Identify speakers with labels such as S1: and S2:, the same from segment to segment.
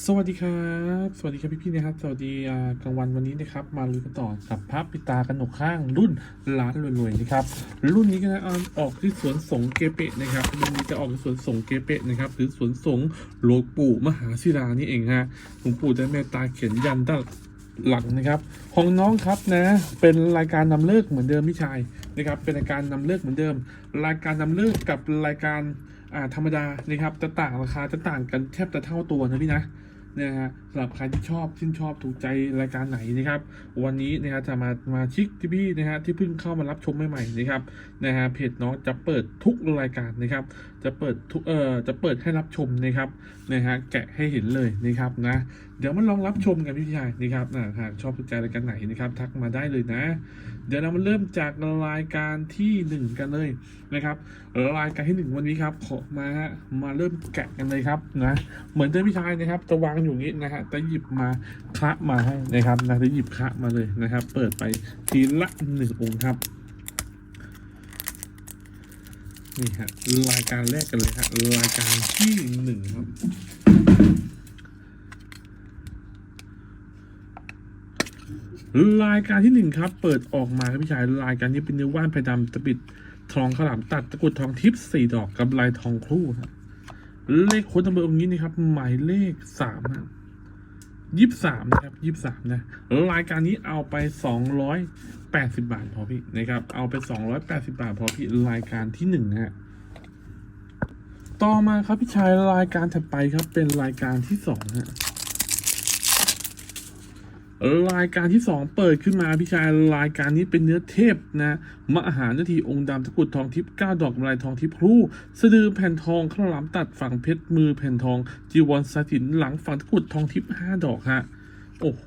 S1: สวัสดีครับ สวัสดีครับพี่ๆนะครับ สวัสดีกลางวันวันนี้นะครับ มาลุยกันต่อกับพระปิตากระหนกข้างรุ่นร้านรวยๆนะครับ รุ่นนี้ก็จะออกที่สวนสงเกเปะนะครับ รุ่นนี้จะออกที่สวนสงเกเปะนะครับ หรือสวนสงหลวงปู่มหาศิลานี่เองฮะ หลวงปู่จะเมตตาเขียนยันด้านหลังนะครับ ของน้องครับนะ เป็นรายการนำเลิกเหมือนเดิมพี่ชายนะครับ เป็นรายการนำเลิกเหมือนเดิม รายการนำเลิกกับรายการ อ่าธรรมดานะครับจะต่างราคาจะต่างกันแทบจะเท่าตัวนะพี่นะเนี่ยฮะสำหรับใครที่ชอบชื่นชอบถูกใจรายการไหนนะครับ วันนี้นะครับจะมามาชิกที่พี่นะฮะที่เพิ่งเข้ามารับชมใหม่ๆนะครับนะฮะเพจน้องจะเปิดทุกรายการนะครับ จะเปิดทุกเอ่อจะเปิดให้รับชมนะครับนะฮะแกะให้เห็นเลยนะครับนะเดี๋ยวมาลองรับชมกันพี่ชายนะครับนะหากชอบถูกใจรายการไหนนะครับ ทักมาได้เลยนะ เดี๋ยวเรามาเริ่มจากรายการที่หนึ่งกันเลยนะครับรายการที่หนึ่งวันนี้ครับขอมาฮะมาเริ่มแกะกันเลยครับนะเหมือนเดิมพี่ชายนะครับจะวางอยู่งนี้นะฮะจะหยิบมาคะมาให้นะครับนะจะหยิบคะมาเลยนะครับ เปิดไปทีละหนึ่งองค์ครับ นี่ฮะรายการแรกกันเลยฮะรายการที่หนึ่งครับรายการที่หนึ่งครับ เปิดออกมาครับพี่ชายรายการนี้เป็นเนื้อว่านไผ่ดำตะบิดทองขลามตัดตะกุดทองทิพย์สี่ดอกกับลายทองคู่ครับเลขค้นัมเบอร์องค์นี้นะครับหมายเลขสามครับ ยี่สิบสามนะครับยี่สิบสามนะรายการนี้เอาไปสองร้อยแปดสิบาทพอพี่นะครับ เอาไปสองร้อยแปดสิบาทพอพี่รายการที่หนึ่งนะฮะต่อมาครับพี่ชายรายการถัดไปครับเป็นรายการที่สองฮะ รายการที่สองเปิดขึ้นมาพี่ชายรายการนี้เป็นเนื้อเทพนะมหานาทีองค์ดำตะกุดทองทิพย์เก้าดอกลายทองทิพย์ครูสะดือแผ่นทองข้าวหลามตัดฝั่งเพชรมือแผ่นทอง จีวรสถินหลังฝั่งตะกุดทองทิพย์ห้าดอกฮะโอ้โห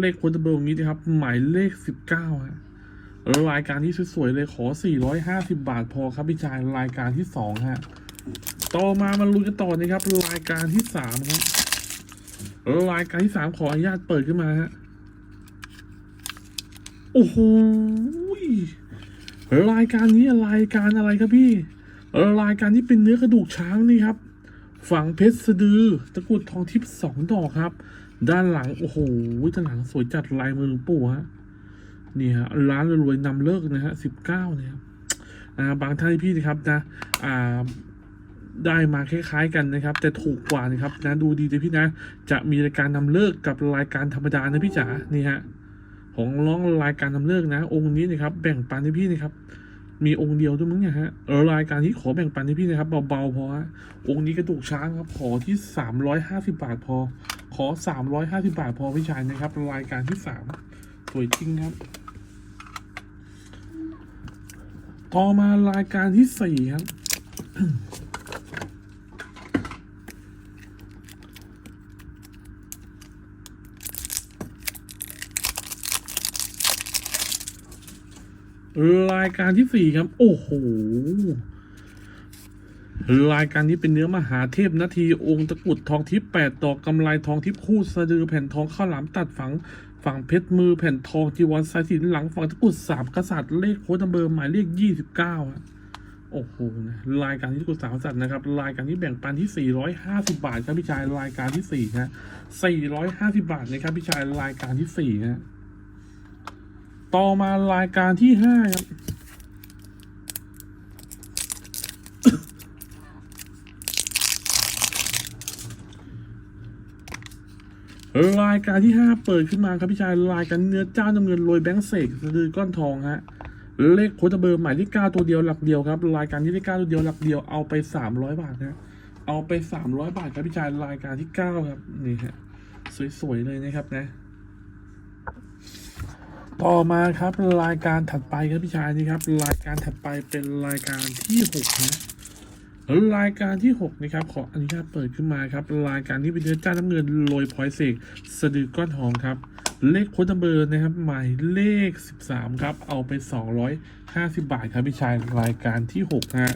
S1: เลขคนตะเบลนี้นะครับหมายเลขสิบเก้าฮะรายการนี้สวยๆเลยขอ 450 บาทพอครับพี่ชายรายการที่สองฮะต่อมามาลุ้นกันต่อนะครับรายการที่สามครับรายการที่สามขออนุญาตเปิดขึ้นมาฮะ โอ้โหรายการนี้รายการอะไรครับพี่ รายการนี้เป็นเนื้อกระดูกช้างนี่ครับ ฝังเพชรสะดือ ตะกุดทองทิพย์สองดอกครับ ด้านหลัง โอ้โหด้านหลังสวยจัดลายมือหลวงปู่ฮะนี่ฮะร้านรวยๆนำเลิกนะฮะสิบเก้าเนี่ยครับาบางท่านพี่นะครับนะอ่าได้มาคล้ายๆกันนะครับ แต่ถูกกว่านะครับนะดูดีเลยพี่นะ จะมีรายการนำเลิกกับรายการธรรมดานะพี่จ๋านี่ฮะ ของร้องรายการนำเลิกนะ องค์นี้นะครับ แบ่งปันให้พี่นะครับ มีองค์เดียวด้วยมั้งเนี่ยฮะเออรายการนี้ขอแบ่งปันให้พี่นะครับเบาๆพอฮะองค์นี้กระดูกช้างครับ ขอที่สามร้อยห้าสิบาทพอ ขอสามร้อยห้าสิบาทพอพี่ชายนะครับ รายการที่สามสวยจริงครับต่อมารายการที่สี่ครับ รายการที่สี่ครับ โอ้โหรายการนี้เป็นเนื้อมหาเทพนาทีองค์ตะกุดทองทิพย์แปดดอกกำไลทองทิพย์คู่สะดือแผ่นทองข้าวหลามตัดฝังฝั่งเพชรมือแผ่นทองจีวรสายสินหลังฝั่งตะกุดสามกษัตริย์เลขโค้ดนัมเบอร์หมายเลขยี่สิบเก้าอะโอ้โหนะรายการที่ตะกรุดสามกษัตริย์นะครับ รายการที่แบ่งปันที่สี่ร้อยห้าสิบาทครับพี่ชาย รายการที่สี่นะสี่ร้อยห้าสิบาทนะครับพี่ชาย รายการที่สี่นะ ต่อมารายการที่ห้าครับรายการที่ห้าเปิดขึ้นมาครับพี่ชายรายการเนื้อเจ้าน้ำเงินโรยแบงค์เสกสะดือก้อนทองฮะเลขโค้ดเบอร์หมายเลขเก้าตัวเดียวหลักเดียวครับรายการที่เลขเก้าตัวเดียวหลักเดียวเอาไปสามร้อยบาทนะเอาไปสามร้อยบาทครับพี่ชายรายการที่เก้าครับนี่ฮะสวยๆเลยนะครับนะ ต่อมาครับรายการถัดไปครับพี่ชายนี่ครับ รายการถัดไปเป็นรายการที่หกนะรายการที่หกนะครับขออนุญาตเปิดขึ้นมาครับ รายการนี้เป็นเนื้อจ้าน้ำเงินโรยพอยเสกสะดือก้อนทองครับ เลขโค้ดนัมเบอร์นะครับ หมายเลขสิบสามครับ เอาไปสองร้อยห้าสิบาทครับพี่ชายรายการที่หกฮะ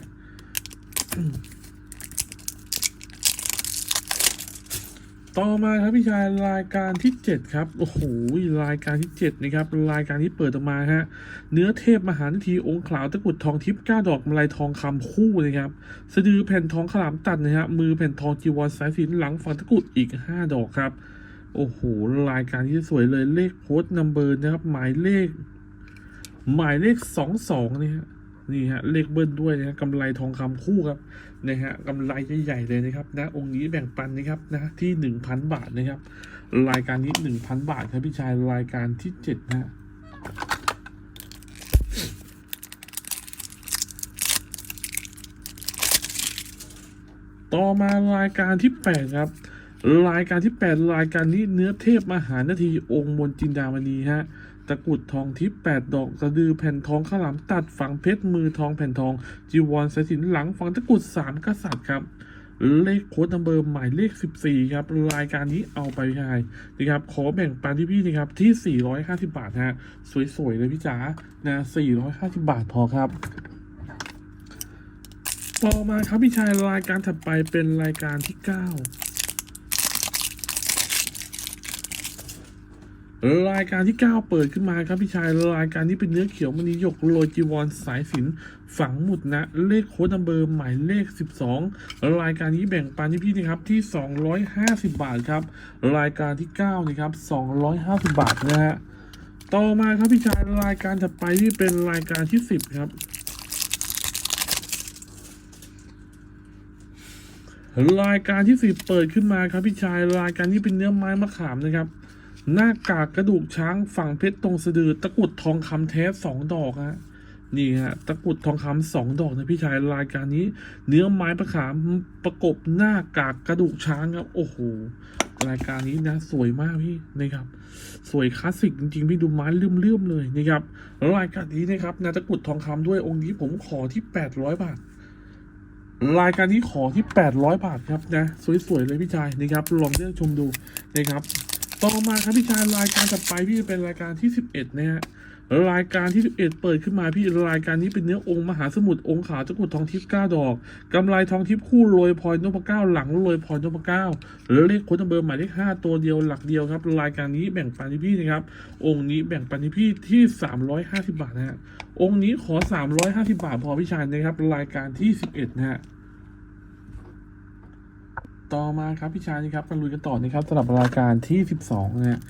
S1: ต่อมาครับพี่ชายรายการที่เจ็ดครับ โอ้โหรายการที่เจ็ดนะครับ รายการที่เปิดออกมาฮะเนื้อเทพมหานาทีองค์ขลาวตะกุดทองทิพย์ก้าดอกมลายทองคำคู่นะครับสะดือแผ่นทองขลามตัดนะฮะมือแผ่นทองจีวรสายสินหลังฝังตะกุดอีกห้าดอกครับ โอ้โหรายการที่สวยเลยเลขโพสต์นัมเบอร์นะครับหมายเลข หมายเลขสองสองนี่ฮะ นี่ฮะเลขเบิ้ลด้วยนะฮะกำไรทองคำคู่ครับนะฮะกำไรใหญ่ๆเลยนะครับนะองค์นี้แบ่งปันนะครับนะที่หนึ่งพันบาทนะครับ รายการนี้หนึ่งพันบาทครับพี่ชายรายการที่เจ็ดนะฮะต่อมารายการที่แปดครับ รายการที่แปดรายการนี้เนื้อเทพมหานาทีองค์มนต์จินดามณีฮะตะกุดทองทิพย์แปดดอกสะดือแผ่นทองข้าวหลามตัดฝังเพชรมือทองแผ่นทอง จีวรสายสินหลังฝังตะกุดสามกษัตริย์ครับเลขโค้ดนัมเบอร์หมายเลข 14 ครับ รายการนี้เอาไปใช้นะครับ ขอแบ่งปันที่พี่นะครับที่ 450 บาทฮะสวยๆ เลยพี่จ๋านะ 450 บาทพอครับต่อมาครับพี่ชายรายการถัดไปเป็นรายการที่ 9 รายการที่ 9 เปิดขึ้นมาครับพี่ชายรายการนี้เป็นเนื้อเขียวมณีหยกโรยจีวรสายสินฝังหมุดนะ เลขโค้ดนัมเบอร์หมายเลข 12 รายการนี้แบ่งปันที่พี่นะครับที่ 250 บาทครับ รายการที่ 9 นะครับ 250 บาทนะฮะต่อมาครับพี่ชายรายการถัดไปที่เป็นรายการที่ 10 ครับรายการที่สิบเปิดขึ้นมาครับพี่ชายรายการนี้เป็นเนื้อไม้มะขามนะครับ หน้ากากกระดูกช้างฝั่งเพชรตรงสะดือ ตะกุดทองคำแท้สองดอกฮะนี่ฮะตะกุดทองคำสองดอกนะพี่ชายรายการนี้ เนื้อไม้มะขามประกบหน้ากากกระดูกช้างครับโอ้โหรายการนี้นะสวยมากพี่นะครับ สวยคลาสสิกจริงๆพี่ดูไม้เลื่อมๆเลยนะครับรายการนี้นะครับนะตะกุดทองคำด้วยองค์นี้ผมขอที่800บาทรายการนี้ขอที่ 800 บาทครับนะ สวยๆเลยพี่ชายนะครับลองเลือกชมดูนะครับ ต่อมาครับพี่ชายรายการต่อไปพี่เป็นรายการที่11นะฮะรายการที่ 11 เปิดขึ้นมาพี่รายการนี้เป็นเนื้อองค์มหาสมุทรองค์ขาวตะกรุดทองทิพย์9ดอกกำไรทองทิพย์คู่โรยพลอยนพเก้าหลังโรยพลอยนพเก้าแล้วเลขคนัมเบอร์หมายเลข5ตัวเดียวหลักเดียวครับ รายการนี้แบ่งปันที่พี่นะครับ องค์นี้แบ่งปันที่พี่ที่ 350 บาทนะฮะองค์นี้ขอ 350 บาทพอพี่ชายนะครับ รายการที่ 11 นะฮะ ต่อมาครับพี่ชายนะครับมาลุยกันต่อนะครับสำหรับรายการที่ 12นะฮะ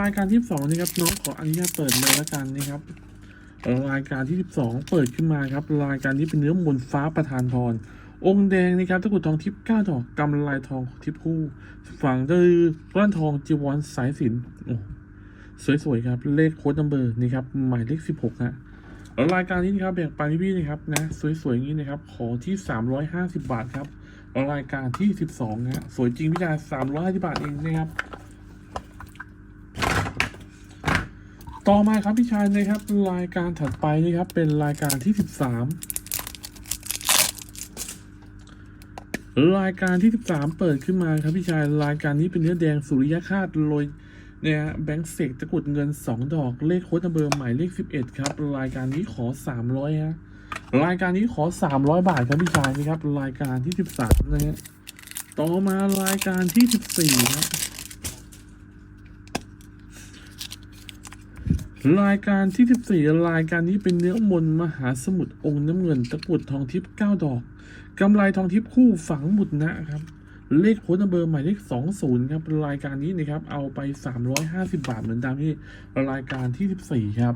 S1: รายการที่ 12นะครับน้องขออนุญาตเปิดเลยแล้วกันนะครับ รายการที่ 12 เปิดขึ้นมาครับ รายการนี้เป็นเนื้อมนฟ้าประธานพรองค์แดงนะครับตะกุดทองทิพย์ก้าดอกกำไลทองทิพย์คู่ฝังด้วยก้อนทองจีวรสายสินโอ้สวยๆครับ เลขโค้ดนัมเบอร์นี่ครับหมายเลข 16ฮะรายการนี้นะครับแบ่งปันพี่ๆนะครับนะสวยๆอย่างนี้นะครับขอที่ 350 บาทครับ รายการที่ 12นะสวยจริงพี่ชาย350บาทเองนะครับ ต่อมาครับพี่ชายนะครับ รายการถัดไปนะครับ เป็นรายการที่ 13 รายการที่ 13 เปิดขึ้นมาครับพี่ชายรายการนี้เป็นเนื้อแดงสุริยคาตโรยเนี่ยฮะแบงค์เสกตะกุดเงิน 2 ดอกเลขโค้ดนัมเบอร์หมายเลข 11 ครับ รายการนี้ขอ 300ฮะ รายการนี้ขอ 300 บาทครับพี่ชายนะครับ รายการที่ 13 นะฮะ ต่อมารายการที่ 14 ครับ รายการที่ 14 รายการนี้เป็นเนื้อมนมหาสมุทรองค์น้ำเงินตะกรุดทองทิพย์9ดอกกำไรทองทิพย์คู่ฝังหมุดนะครับ เลขโค้ดเบอร์หมายเลข20 ครับ รายการนี้นะครับ เอาไป 350 บาทเหมือนตามที่รายการที่ 14 ครับ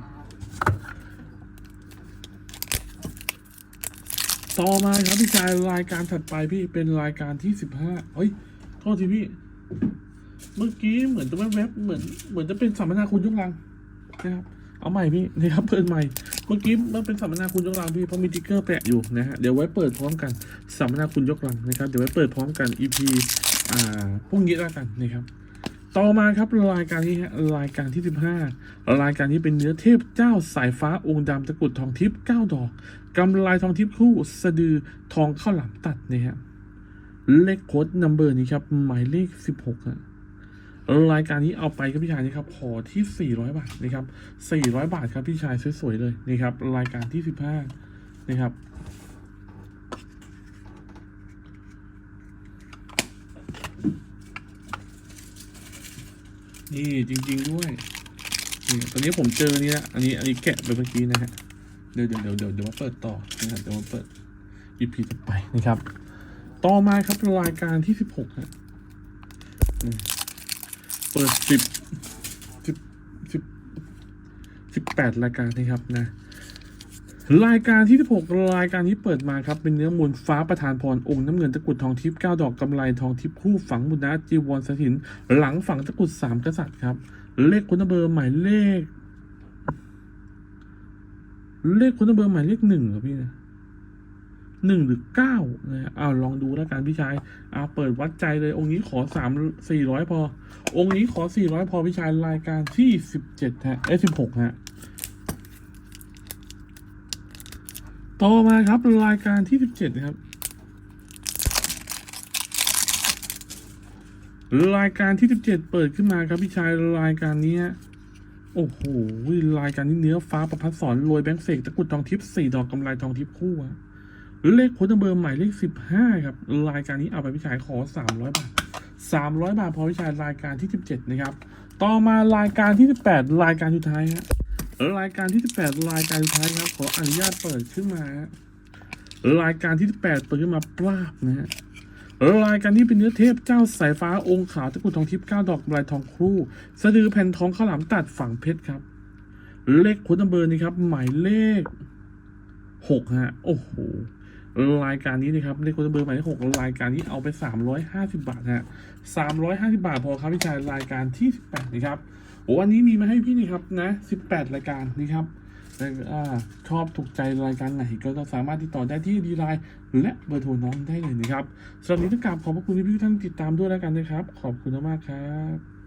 S1: ต่อมาครับพี่ชายรายการถัดไปพี่เป็นรายการที่สิบห้าเฮ้ยโทษทีพี่ เมื่อกี้เหมือนจะแวบๆเหมือนเหมือนจะเป็นสัมมนาคุณยกลังนะครับเอาใหม่พี่นะครับเปิดใหม่ เมื่อกี้มันเป็นสัมมนาคุณยกลังพี่เพราะมีติ๊กเกอร์แปะอยู่นะฮะเดี๋ยวไว้เปิดพร้อมกันสัมมนาคุณยกลังนะครับเดี๋ยวไว้เปิดพร้อมกัน EP อ่าพรุ่งนี้แล้วกันนะครับ ต่อมาครับรายการนี้ฮะรายการที่ 15 รายการนี้เป็นเนื้อเทพเจ้าสายฟ้าองค์ดำตะกุดทองทิพย์9ดอกกำไลทองทิพย์คู่สะดือทองข้าวหลามตัดเนี่ยฮะเลขโค้ดนัมเบอร์นี้ครับหมายเลข 16ฮะรายการนี้เอาไปครับพี่ชายนะครับขอที่ 400 บาทนะครับ400 บาทครับพี่ชายสวยๆเลยนะครับรายการที่ 15 นะครับ นี่จริง ๆ ด้วยนี่ตอนนี้ผมเจอนี่ละอันนี้อันนี้แกะไปเมื่อกี้นะฮะเดี๋ยวเดี๋ยวเดี๋ยวเดี๋ยวเดี๋ยวมาเปิดต่อนะครับเดี๋ยวมาเปิดอีพีต่อไปนะครับ ต่อมาครับเป็นรายการที่สิบหกฮะเปิดสิบสิบสิบสิบแปดรายการนะครับนะ รายการที่ 16 รายการนี้เปิดมาครับ เป็นเนื้อมวลฟ้าประธานพรองค์น้ำเงินตะกุดทองทิพย์9ดอกกำไรทองทิพย์คู่ฝังบุญนะจีวรสถิน หลังฝังตะกุดสามกษัตริย์ครับ เลขคุณเบอร์หมายเลข เลขคุณเบอร์หมายเลขหนึ่งครับพี่นะหนึ่งหรือเก้านะอ้าวลองดูแล้วกันพี่ชายอ่าเปิดวัดใจเลยองค์นี้ขอสามสี่ร้อยพอ องค์นี้ขอสี่ร้อยพอพี่ชายรายการที่สิบเจ็ดฮะเอ้สิบหกฮะ ต่อมาครับรายการที่ 17 นะครับ รายการที่ 17 เปิดขึ้นมาครับพี่ชายรายการนี้โอ้โหรายการนี้เนื้อฟ้าประพัดสอนรวยแบงค์เสกตะกุดทองทิพย์สี่ดอกกำไรทองทิพย์คู่อะเลขโค้ดเบอร์ใหม่เลข15ครับ รายการนี้เอาไปพี่ชายขอ300บาท300บาทพอพี่ชายรายการที่17นะครับ ต่อมารายการที่18รายการสุดท้ายฮะ รายการที่ 18 รายการสุดท้ายครับ ขออนุญาตเปิดขึ้นมา รายการที่ 18 เปิดขึ้นมาปราบนะฮะรายการนี้เป็นเนื้อเทพเจ้าสายฟ้าองค์ขาวตะกุดทองทิพย์9ดอกลายทองครูสะดือแผ่นทองข้าวหลามตัดฝังเพชรครับ เลขคุณเบอร์นี่ครับ หมายเลข6ฮะโอ้โหรายการนี้นะครับเลขคุณเบอร์หมายเลขหกรายการนี้เอาไป350บาทฮะ350บาทพอครับพี่ชายรายการที่18นะครับ วันนี้มีมาให้พี่นี่ครับนะ 18 รายการนี่ครับอชอบถูกใจรายการไหนก็สามารถติดต่อได้ที่ดีไลน์และเบอร์โทรน้องได้เลยนะครับสำหรับนี้ต้องกราบขอบพระคุณที่พี่ท่านติดตามด้วยแล้วกันนะครับ ขอบคุณมากครับ